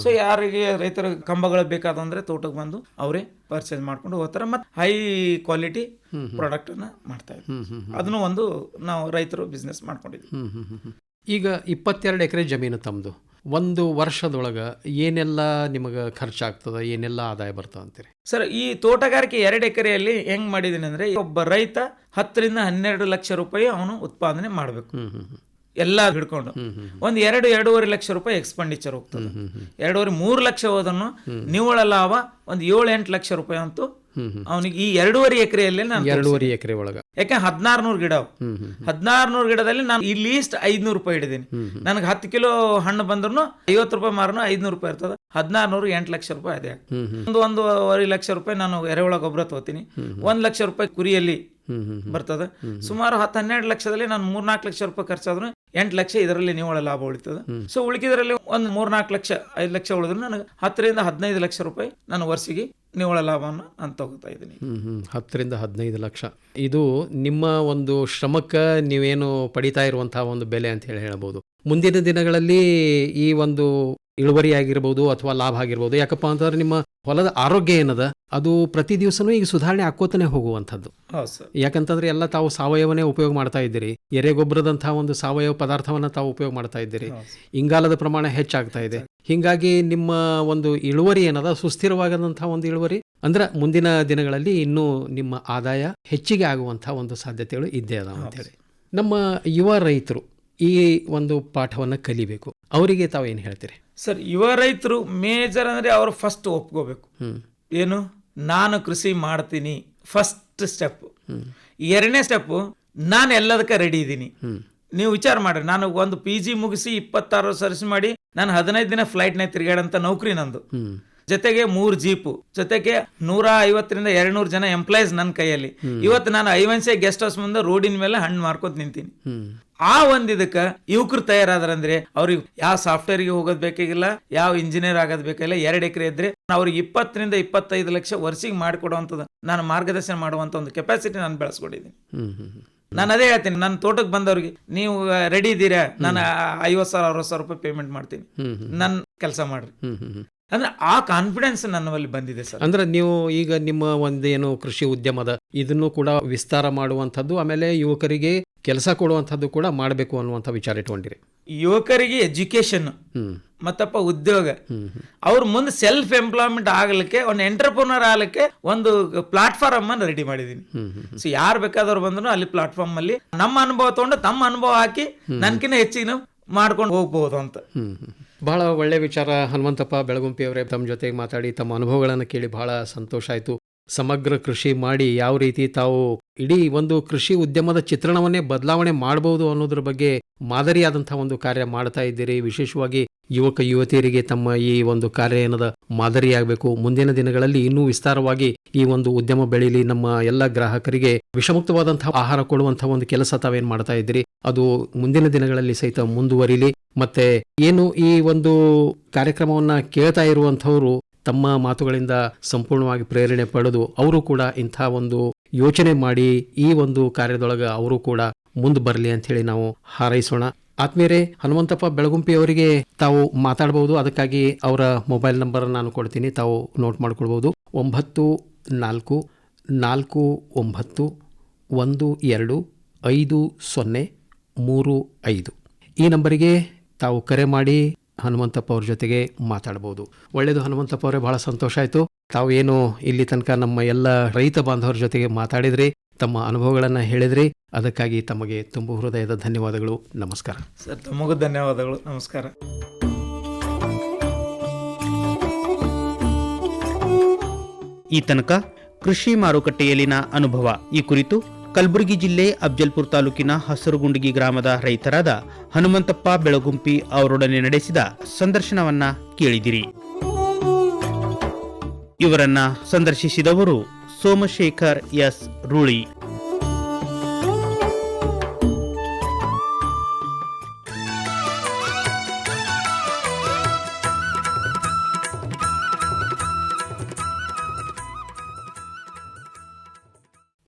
ಸೊ ಯಾರಿಗೆ ರೈತರ ಕಂಬಗಳು ಬೇಕಾದಂದ್ರೆ ತೋಟಕ್ಕೆ ಬಂದು ಅವರೇ ಪರ್ಚೇಸ್ ಮಾಡ್ಕೊಂಡು ಹೋಗ್ತಾರೆ ಮತ್ತು ಹೈ ಕ್ವಾಲಿಟಿ. ಪ್ರಾಡಕ್ಟ್ ಅನ್ನ ಮಾಡ್ತಾ ಇದ್ದೀವಿ. ಅದನ್ನು ಒಂದು ನಾವು ರೈತರು ಬಿಸ್ನೆಸ್ ಮಾಡ್ಕೊಂಡಿದ್ವಿ. ಈಗ ಇಪ್ಪತ್ತೆರಡು ಎಕರೆ ಜಮೀನು ತಮ್ಮದು ಒಂದು ವರ್ಷದೊಳಗೆ ಏನೆಲ್ಲ ನಿಮಗೆ ಖರ್ಚಾಗ್ತದೆ ಏನೆಲ್ಲ ಆದಾಯ ಬರ್ತದೆ ಅಂತೀರಿ ಸರ್ ಈ ತೋಟಗಾರಿಕೆ ಎರಡು ಎಕರೆಯಲ್ಲಿ ಹೆಂಗ್ ಮಾಡಿದ್ದೀನಿ ಅಂದ್ರೆ ಒಬ್ಬ ರೈತ ಹತ್ತರಿಂದ ಹನ್ನೆರಡು ಲಕ್ಷ ರೂಪಾಯಿ ಅವನು ಉತ್ಪಾದನೆ ಮಾಡಬೇಕು. ಎಲ್ಲ ಹಿಡ್ಕೊಂಡು. ಒಂದು ಎರಡು ಎರಡೂವರೆ ಲಕ್ಷ ರೂಪಾಯಿ ಎಕ್ಸ್ಪೆಂಡಿಚರ್ ಹೋಗ್ತದೆ. ಎರಡೂವರೆ ಮೂರು ಲಕ್ಷ ಹೋದನು ನಿವ್ವಳ ಲಾಭ ಒಂದು ಏಳು ಎಂಟು ಲಕ್ಷ ರೂಪಾಯಿ ಅಂತೂ. ಅವನಿಗೆ ಈ ಎರಡೂವರೆ ಎಕರೆಯಲ್ಲಿ ನಾನು ಎರಡೂವರೆ ಎಕರೆ ಒಳಗ. ಯಾಕೆ ಹದಿನಾರು ನೂರು ಗಿಡ ಹದಿನಾರು ನೂರು ಗಿಡದಲ್ಲಿ ನಾನು ಈ ಲೀಸ್ಟ್ ಐದ್ನೂರು ರೂಪಾಯಿ ಹಿಡಿದೀನಿ. ನನಗೆ ಹತ್ತು ಕಿಲೋ ಹಣ್ಣು ಬಂದ್ರು ಐವತ್ತು ರೂಪಾಯಿ ಮಾರನು ಐದ್ನೂರು ರೂಪಾಯಿ ಇರ್ತದೆ. ಹದಿನಾರು ನೂರು ಎಂಟು ಲಕ್ಷ ರೂಪಾಯಿ ಅದೇ. ಒಂದು ಒಂದೂವರೆ ಲಕ್ಷ ರೂಪಾಯಿ ನಾನು ಎರೆಹುಳ ಗೊಬ್ಬರ ತಗೋತೀನಿ ಒಂದ್ ಲಕ್ಷ ರೂಪಾಯಿ ಕುರಿಯಲ್ಲಿ ಬರ್ತದೆ. ಸುಮಾರು ಹತ್ತು ಹನ್ನೆರಡು ಲಕ್ಷದಲ್ಲಿ ನಾನು ಮೂರ್ನಾಲ್ಕು ಲಕ್ಷ ರೂಪಾಯಿ ಖರ್ಚಾದ್ರು ಎಂಟು ಲಕ್ಷ ಇದರಲ್ಲಿ ನಿವ್ವಳ ಲಾಭ ಉಳಿತದೆ. ಸೊ ಉಳಿಕಿದ್ರಲ್ಲಿ ಒಂದು ಮೂರ್ನಾಲ್ಕು ಲಕ್ಷ ಐದು ಲಕ್ಷ ಉಳಿದ್ರು ನನಗೆ ಹತ್ತರಿಂದ ಹದಿನೈದು ಲಕ್ಷ ರೂಪಾಯಿ ನಾನು ವರ್ಷಿಗೆ ನಿವ್ವಳ ಲಾಭವನ್ನು ನಾನು ತಗೋತಾ ಇದ್ದೀನಿ. ಹ್ಮ್ ಹ್ಮ್. ಹತ್ತರಿಂದ ಹದಿನೈದು ಲಕ್ಷ. ಇದು ನಿಮ್ಮ ಒಂದು ಶ್ರಮಕ್ಕೆ ನೀವೇನು ಪಡಿತಾ ಇರುವಂತಹ ಒಂದು ಬೆಲೆ ಅಂತ ಹೇಳಿ ಹೇಳ್ಬೋದು. ಮುಂದಿನ ದಿನಗಳಲ್ಲಿ ಈ ಒಂದು ಇಳುವರಿ ಆಗಿರ್ಬೋದು ಅಥವಾ ಲಾಭ ಆಗಿರ್ಬೋದು. ಯಾಕಪ್ಪ ಅಂತಂದ್ರೆ ನಿಮ್ಮ ಹೊಲದ ಆರೋಗ್ಯ ಏನದ? ಅದು ಪ್ರತಿ ದಿವಸನೂ ಈಗ ಸುಧಾರಣೆ ಆಕ್ಕೋತಾನೆ ಹೋಗುವಂಥದ್ದು. ಯಾಕಂತಂದ್ರೆ ಎಲ್ಲ ತಾವು ಸಾವಯವನೇ ಉಪಯೋಗ ಮಾಡ್ತಾ ಇದ್ದೀರಿ. ಎರೆಗೊಬ್ಬರದಂತಹ ಒಂದು ಸಾವಯವ ಪದಾರ್ಥವನ್ನ ತಾವು ಉಪಯೋಗ ಮಾಡ್ತಾ ಇದ್ದೀರಿ. ಇಂಗಾಲದ ಪ್ರಮಾಣ ಹೆಚ್ಚಾಗ್ತಾ ಇದೆ. ಹಿಂಗಾಗಿ ನಿಮ್ಮ ಒಂದು ಇಳುವರಿ ಏನದ? ಸುಸ್ಥಿರವಾಗದಂತಹ ಒಂದು ಇಳುವರಿ? ಅಂದ್ರೆ ಮುಂದಿನ ದಿನಗಳಲ್ಲಿ ಇನ್ನೂ ನಿಮ್ಮ ಆದಾಯ ಹೆಚ್ಚಿಗೆ ಆಗುವಂತಹ ಒಂದು ಸಾಧ್ಯತೆಗಳು ಇದ್ದೇ ಅದಾವ ಅಂತೇಳಿ ನಮ್ಮ ಯುವ ರೈತರು ಈ ಒಂದು ಪಾಠವನ್ನ ಕಲಿಬೇಕು. ಅವರಿಗೆ ತಾವು ಏನು ಹೇಳ್ತೀರಿ? ಸರ್ ಯುವ ರೈತರು ಮೇಜರ್ ಅಂದರೆ ಅವರು ಫಸ್ಟ್ ಒಪ್ಕೋಬೇಕು. ಏನು? ನಾನು ಕೃಷಿ ಮಾಡ್ತೀನಿ ಫಸ್ಟ್ ಸ್ಟೆಪ್ ಎರಡನೇ ಸ್ಟೆಪ್ ನಾನು ಎಲ್ಲದಕ್ಕೆ ರೆಡಿ ಇದ್ದೀನಿ. ನೀವು ವಿಚಾರ ಮಾಡ್ರಿ ನಾನು ಒಂದು ಪಿ ಜಿ ಮುಗಿಸಿ ಇಪ್ಪತ್ತಾರು ಸರ್ಸಿ ಮಾಡಿ ನಾನು ಹದಿನೈದು ದಿನ ಫ್ಲೈಟ್ನಾಗ ತಿರುಗಾಡಂತ ನೌಕರಿ ನಂದು. ಜೊತೆಗೆ ಮೂರು ಜೀಪು ಜೊತೆಗೆ ನೂರ ಐವತ್ತರಿಂದ ಎರಡ್ನೂರು ಜನ ಎಂಪ್ಲಾಯೀಸ್ ನನ್ನ ಕೈಯಲ್ಲಿ. ಇವತ್ತು ನಾನು ಐವನ್ಸೆ ಗೆಸ್ಟ್ ಹೌಸ್ ಮುಂದೆ ರೋಡಿನ ಮೇಲೆ ಹಣ್ಣು ಮಾರ್ಕೋತ ನಿಂತೀನಿ. ಆ ಒಂದ್ ಇದಕ್ಕ ಯುವಕರು ತಯಾರಾದ್ರಂದ್ರೆ ಅವ್ರಿಗೆ ಯಾವ ಸಾಫ್ಟ್ವೇರ್ಗೆ ಹೋಗೋದ್ ಬೇಕಾಗಿಲ್ಲ ಯಾವ ಇಂಜಿನಿಯರ್ ಆಗೋದ್ ಬೇಕಾಗಿಲ್ಲ ಎರಡು ಎಕರೆ ಇದ್ರೆ ಅವ್ರಿಗೆ ಇಪ್ಪತ್ತರಿಂದ ಇಪ್ಪತ್ತೈದು ಲಕ್ಷ ವರ್ಷಿಗೆ ಮಾಡಿಕೊಡುವಂಥದ್ದು ನಾನು ಮಾರ್ಗದರ್ಶನ ಮಾಡುವಂತ ಒಂದು ಕೆಪಾಸಿಟಿ ನಾನು ಬೆಳೆಸ್ಕೊಂಡಿದ್ದೀನಿ. ನಾನು ಅದೇ ಹೇಳ್ತೀನಿ ನನ್ನ ತೋಟಕ್ಕೆ ಬಂದವ್ರಿಗೆ ನೀವು ರೆಡಿ ಇದ್ದೀರಾ ನಾನು ಐವತ್ತು ಸಾವಿರ ಅರವತ್ತು ಸಾವಿರ ರೂಪಾಯಿ ಪೇಮೆಂಟ್ ಮಾಡ್ತೀನಿ. ನನ್ನ ಕೆಲಸ ಮಾಡ್ರಿ. ಅಂದ್ರೆ ಆ ಕಾನ್ಫಿಡೆನ್ಸ್ ನನ್ನಲ್ಲಿ ಬಂದಿದೆ ಸರ್. ಅಂದ್ರೆ ನೀವು ಈಗ ನಿಮ್ಮ ಒಂದೇನು ಕೃಷಿ ಉದ್ಯಮದ ಇದನ್ನು ಕೂಡ ವಿಸ್ತಾರ ಮಾಡುವಂಥದ್ದು ಆಮೇಲೆ ಯುವಕರಿಗೆ ಕೆಲಸ ಕೊಡುವಂಥದ್ದು ಕೂಡ ಮಾಡಬೇಕು ಅನ್ನುವಂಥ ವಿಚಾರ ಇಟ್ಕೊಂಡಿರಿ. ಯುವಕರಿಗೆ ಎಜುಕೇಶನ್ ಮತ್ತಪ್ಪ ಉದ್ಯೋಗ. ಅವ್ರ ಮುಂದೆ ಸೆಲ್ಫ್ ಎಂಪ್ಲಾಯ್ಮೆಂಟ್ ಆಗಲಿಕ್ಕೆ ಒಂದು ಎಂಟರ್ಪ್ರನರ್ ಆಗಲಿಕ್ಕೆ ಒಂದು ಪ್ಲಾಟ್ಫಾರ್ಮ್ ಅನ್ನು ರೆಡಿ ಮಾಡಿದೀನಿ. ಸೊ ಯಾರು ಬೇಕಾದವ್ರು ಬಂದ್ರು ಅಲ್ಲಿ ಪ್ಲಾಟ್ಫಾರ್ಮ್ ಅಲ್ಲಿ ನಮ್ಮ ಅನುಭವ ತಗೊಂಡು ತಮ್ಮ ಅನುಭವ ಹಾಕಿ ನನ್ಕಿನ್ನ ಹೆಚ್ಚಿನ ಮಾಡ್ಕೊಂಡು ಹೋಗ್ಬೋದು ಅಂತ. ಬಹಳ ಒಳ್ಳೆ ವಿಚಾರ ಹನುಮಂತಪ್ಪ ಬೆಳಗುಂಪಿಯವರೇ ತಮ್ಮ ಜೊತೆಗೆ ಮಾತಾಡಿ ತಮ್ಮ ಅನುಭವಗಳನ್ನು ಕೇಳಿ ಬಹಳ ಸಂತೋಷ ಆಯಿತು. ಸಮಗ್ರ ಕೃಷಿ ಮಾಡಿ ಯಾವ ರೀತಿ ತಾವು ಇಡೀ ಒಂದು ಕೃಷಿ ಉದ್ಯಮದ ಚಿತ್ರಣವನ್ನೇ ಬದಲಾವಣೆ ಮಾಡಬಹುದು ಅನ್ನೋದ್ರ ಬಗ್ಗೆ ಮಾದರಿಯಾದಂತಹ ಒಂದು ಕಾರ್ಯ ಮಾಡ್ತಾ ಇದ್ದೀರಿ. ವಿಶೇಷವಾಗಿ ಯುವಕ ಯುವತಿಯರಿಗೆ ತಮ್ಮ ಈ ಒಂದು ಕಾರ್ಯ ಏನದ ಮಾದರಿಯಾಗಬೇಕು. ಮುಂದಿನ ದಿನಗಳಲ್ಲಿ ಇನ್ನೂ ವಿಸ್ತಾರವಾಗಿ ಈ ಒಂದು ಉದ್ಯಮ ಬೆಳೀಲಿ. ನಮ್ಮ ಎಲ್ಲ ಗ್ರಾಹಕರಿಗೆ ವಿಷಮುಕ್ತವಾದಂತಹ ಆಹಾರ ಕೊಡುವಂತಹ ಒಂದು ಕೆಲಸ ತಾವೇನ್ ಮಾಡ್ತಾ ಇದ್ದೀರಿ? ಅದು ಮುಂದಿನ ದಿನಗಳಲ್ಲಿ ಸಹಿತ ಮುಂದುವರಿಲಿ. ಮತ್ತೆ ಏನು ಈ ಒಂದು ಕಾರ್ಯಕ್ರಮವನ್ನ ಕೇಳ್ತಾ ಇರುವಂಥವ್ರು ತಮ್ಮ ಮಾತುಗಳಿಂದ ಸಂಪೂರ್ಣವಾಗಿ ಪ್ರೇರಣೆ ಪಡೆದು ಅವರು ಕೂಡ ಇಂಥ ಒಂದು ಯೋಚನೆ ಮಾಡಿ ಈ ಒಂದು ಕಾರ್ಯದೊಳಗೆ ಅವರು ಕೂಡ ಮುಂದೆ ಬರಲಿ ಅಂತ ಹೇಳಿ ನಾವು ಹಾರೈಸೋಣ. ಆದ್ಮೇಲೆ ಹನುಮಂತಪ್ಪ ಬೆಳಗುಂಪಿ ಅವರಿಗೆ ತಾವು ಮಾತಾಡಬಹುದು ಅದಕ್ಕಾಗಿ ಅವರ ಮೊಬೈಲ್ ನಂಬರ್ ನಾನು ಕೊಡ್ತೀನಿ. ತಾವು ನೋಟ್ ಮಾಡ್ಕೊಳ್ಬಹುದು ಒಂಬತ್ತು ನಾಲ್ಕು ನಾಲ್ಕು ಒಂಬತ್ತು ಒಂದು ಎರಡು ಐದು ಸೊನ್ನೆ ಮೂರು ಐದು. ಈ ನಂಬರಿಗೆ ತಾವು ಕರೆ ಮಾಡಿ ಹನುಮಂತಪ್ಪ ಅವ್ರ ಜೊತೆಗೆ ಮಾತಾಡ್ಬೋದು. ಒಳ್ಳೆಯದು ಹನುಮಂತಪ್ಪ ಅವರೇ ಬಹಳ ಸಂತೋಷ ಆಯಿತು. ತಾವು ಏನು ಇಲ್ಲಿ ತನಕ ನಮ್ಮ ಎಲ್ಲ ರೈತ ಬಾಂಧವರ ಜೊತೆಗೆ ಮಾತಾಡಿದ್ರಿ ತಮ್ಮ ಅನುಭವಗಳನ್ನು ಹೇಳಿದ್ರಿ ಅದಕ್ಕಾಗಿ ತಮಗೆ ತುಂಬ ಹೃದಯದ ಧನ್ಯವಾದಗಳು. ನಮಸ್ಕಾರ. ಸರ್ ತಮಗೂ ಧನ್ಯವಾದಗಳು. ನಮಸ್ಕಾರ. ಈ ತನಕ ಕೃಷಿ ಮಾರುಕಟ್ಟೆಯಲ್ಲಿನ ಅನುಭವ ಈ ಕುರಿತು ಕಲಬುರಗಿ ಜಿಲ್ಲೆ ಅಫ್ಜಲ್ಪುರ್ ತಾಲೂಕಿನ ಹಸರುಗುಂಡಗಿ ಗ್ರಾಮದ ರೈತರಾದ ಹನುಮಂತಪ್ಪ ಬೆಳಗುಂಪಿ ಅವರೊಡನೆ ನಡೆಸಿದ ಸಂದರ್ಶನವನ್ನ ಕೇಳಿದಿರಿ. ಇವರನ್ನ ಸಂದರ್ಶಿಸಿದವರು ಸೋಮಶೇಖರ್ ಎಸ್ ರೂಳಿ.